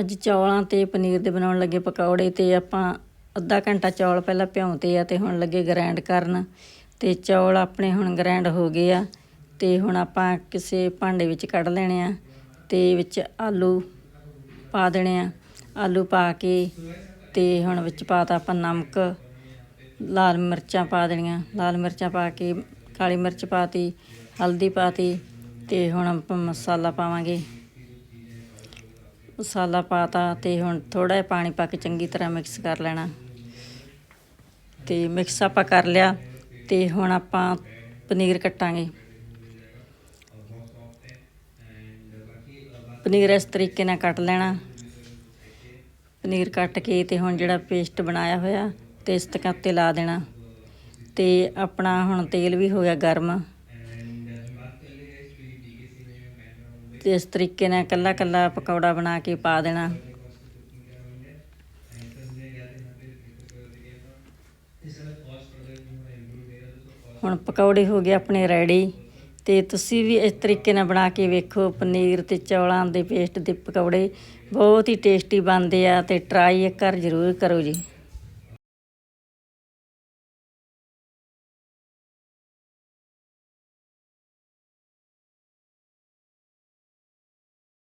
ਅੱਜ ਚੌਲਾਂ ਤੇ ਪਨੀਰ ਦੇ ਬਣਾਉਣ ਲੱਗੇ ਪਕੌੜੇ ਤੇ ਆਪਾਂ ਅੱਧਾ ਘੰਟਾ ਚੌਲ ਪਹਿਲਾਂ ਭਿਉਂਤੇ ਆ ਤੇ ਹੁਣ ਲੱਗੇ ਗ੍ਰਾਈਂਡ ਕਰਨ ਤੇ ਚੌਲ ਆਪਣੇ ਹੁਣ ਗ੍ਰਾਈਂਡ ਹੋ ਗਏ ਆ ਤੇ ਹੁਣ ਆਪਾਂ ਕਿਸੇ ਭਾਂਡੇ ਵਿੱਚ ਕੱਢ ਲੈਣੇ ਆ ਤੇ ਵਿੱਚ ਆਲੂ ਪਾ ਦੇਣੇ ਆ। ਆਲੂ ਪਾ ਕੇ ਤੇ ਹੁਣ ਵਿੱਚ ਪਾਤਾ ਆਪਾਂ ਨਮਕ, ਲਾਲ ਮਿਰਚਾਂ ਪਾ ਦੇਣੀਆਂ। ਲਾਲ ਮਿਰਚਾਂ ਪਾ ਕੇ, ਕਾਲੀ ਮਿਰਚ ਪਾਤੀ ਹਲਦੀ ਪਾਤੀ ਤੇ ਹੁਣ ਆਪਾਂ ਮਸਾਲਾ ਪਾਵਾਂਗੇ। ਮਸਾਲਾ ਪਾਤਾ ਤੇ ਹੁਣ ਥੋੜਾ ਜਿਹਾ ਪਾਣੀ ਪਾ ਕੇ ਚੰਗੀ ਤਰ੍ਹਾਂ ਮਿਕਸ ਕਰ ਲੈਣਾ। ਤੇ ਮਿਕਸ ਆਪਾਂ ਕਰ ਲਿਆ ਤੇ ਹੁਣ ਆਪਾਂ ਪਨੀਰ ਕੱਟਾਂਗੇ। ਪਨੀਰ ਇਸ ਤਰੀਕੇ ਨਾਲ ਕੱਟ ਲੈਣਾ। ਪਨੀਰ ਕੱਟ ਕੇ ਤੇ ਹੁਣ ਜਿਹੜਾ ਪੇਸਟ ਬਣਾਇਆ ਹੋਇਆ ਤੇ ਇਸ ਤੱਕ ਉੱਤੇ ਲਾ ਦੇਣਾ। ਤੇ ਆਪਣਾ ਹੁਣ ਤੇਲ ਵੀ ਹੋ ਗਿਆ ਗਰਮ। ਤੇ ਇਸ ਤਰੀਕੇ ਨਾਲ ਕੱਲਾ ਕੱਲਾ ਪਕੌੜਾ ਬਣਾ ਕੇ ਪਾ ਦੇਣਾ। ਹੁਣ ਪਕੌੜੇ ਹੋ ਗਏ ਆਪਣੇ ਰੈਡੀ ਤੇ ਤੁਸੀਂ ਵੀ ਇਸ ਤਰੀਕੇ ਨਾਲ ਬਣਾ ਕੇ ਵੇਖੋ, ਪਨੀਰ ਤੇ ਚੌਲਾਂ ਦੇ ਪੇਸਟ ਦੇ ਪਕੌੜੇ ਬਹੁਤ ਹੀ ਟੇਸਟੀ ਬਣਦੇ ਆ ਤੇ ਟਰਾਈ ਇੱਕ ਵਾਰ ਜ਼ਰੂਰ ਕਰੋ ਜੀ।